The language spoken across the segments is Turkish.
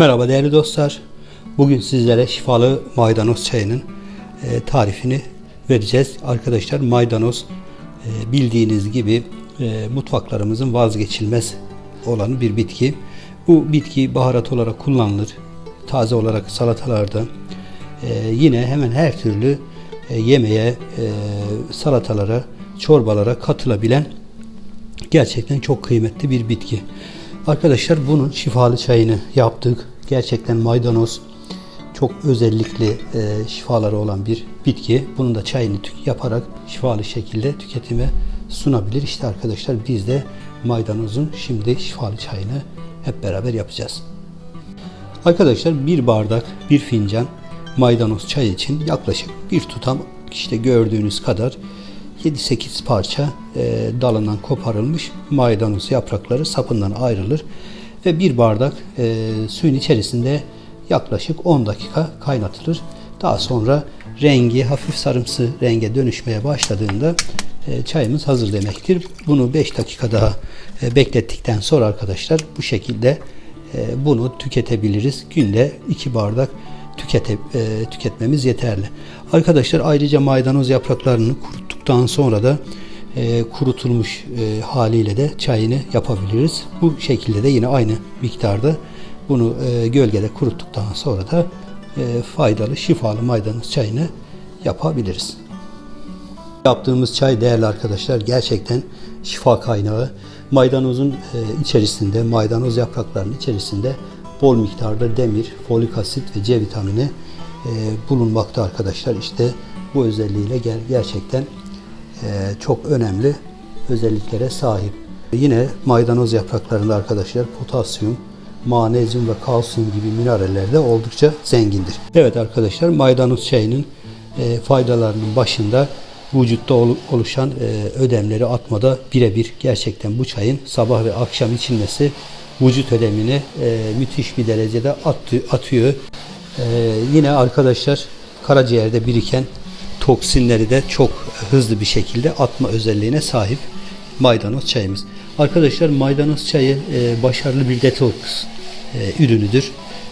Merhaba değerli dostlar. Bugün sizlere şifalı maydanoz çayının e, tarifini vereceğiz. Arkadaşlar maydanoz e, bildiğiniz gibi e, mutfaklarımızın vazgeçilmez olan bir bitki. Bu bitki baharat olarak kullanılır. Taze olarak salatalarda e, yine hemen her türlü yemeğe, salatalara, çorbalara katılabilen gerçekten çok kıymetli bir bitki. Arkadaşlar bunun şifalı çayını yaptık. Gerçekten maydanoz çok özellikli e, şifaları olan bir bitki. Bunun da çayını yaparak şifalı şekilde tüketime sunabilir. İşte arkadaşlar biz de maydanozun şimdi şifalı çayını hep beraber yapacağız. Arkadaşlar bir bardak, bir fincan maydanoz çay için yaklaşık bir tutam işte gördüğünüz kadar 7-8 parça e, dalından koparılmış maydanoz yaprakları sapından ayrılır ve bir bardak e, suyun içerisinde yaklaşık 10 dakika kaynatılır. Daha sonra rengi hafif sarımsı renge dönüşmeye başladığında e, çayımız hazır demektir. Bunu 5 dakika daha e, beklettikten sonra arkadaşlar bu şekilde e, bunu tüketebiliriz. Günde 2 bardak tükete, e, tüketmemiz yeterli. Arkadaşlar ayrıca maydanoz yapraklarını kuruttuktan sonra da e, kurutulmuş e, haliyle de çayını yapabiliriz. Bu şekilde de yine aynı miktarda bunu e, gölgede kuruttuktan sonra da e, faydalı şifalı maydanoz çayını yapabiliriz. Yaptığımız çay değerli arkadaşlar gerçekten şifa kaynağı. Maydanozun e, içerisinde, maydanoz yapraklarının içerisinde bol miktarda demir, folik asit ve C vitamini e, bulunmakta arkadaşlar. İşte bu özelliğiyle ger- gerçekten çok önemli özelliklere sahip. Yine maydanoz yapraklarında arkadaşlar potasyum, manezyum ve kalsiyum gibi mineraller de oldukça zengindir. Evet arkadaşlar maydanoz çayının e, faydalarının başında vücutta olu- oluşan e, ödemleri atmada birebir gerçekten bu çayın sabah ve akşam içilmesi vücut ödemini e, müthiş bir derecede atıyor. Yine arkadaşlar karaciğerde biriken toksinleri de çok hızlı bir şekilde atma özelliğine sahip maydanoz çayımız. Arkadaşlar maydanoz çayı e, başarılı bir detoks e, ürünüdür.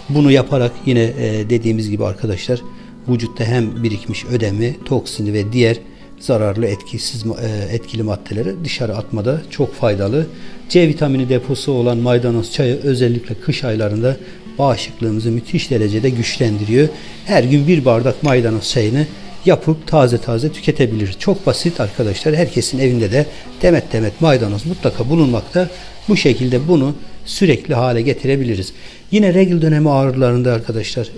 Bunu yaparak yine e, dediğimiz gibi arkadaşlar vücutta hem birikmiş ödemi, toksini ve diğer zararlı etkisiz e, etkili maddeleri dışarı atmada çok faydalı. C vitamini deposu olan maydanoz çayı özellikle kış aylarında bağışıklığımızı müthiş derecede güçlendiriyor. Her gün bir bardak maydanoz çayını yapıp taze taze tüketebiliriz. Çok basit arkadaşlar. Herkesin evinde de demet demet maydanoz mutlaka bulunmakta. Bu şekilde bunu sürekli hale getirebiliriz. Yine regl dönemi ağrılarında arkadaşlar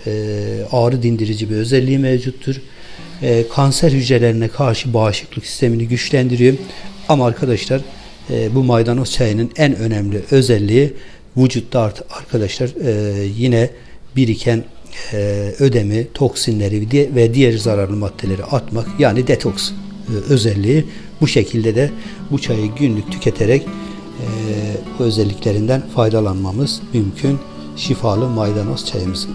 ağrı dindirici bir özelliği mevcuttur. Kanser hücrelerine karşı bağışıklık sistemini güçlendiriyor. Ama arkadaşlar bu maydanoz çayının en önemli özelliği vücutta arkadaşlar yine biriken e, ödemi, toksinleri ve di- ve diğer zararlı maddeleri atmak yani detoks e, özelliği. Bu şekilde de bu çayı günlük tüketerek e, özelliklerinden faydalanmamız mümkün. Şifalı maydanoz çayımızın.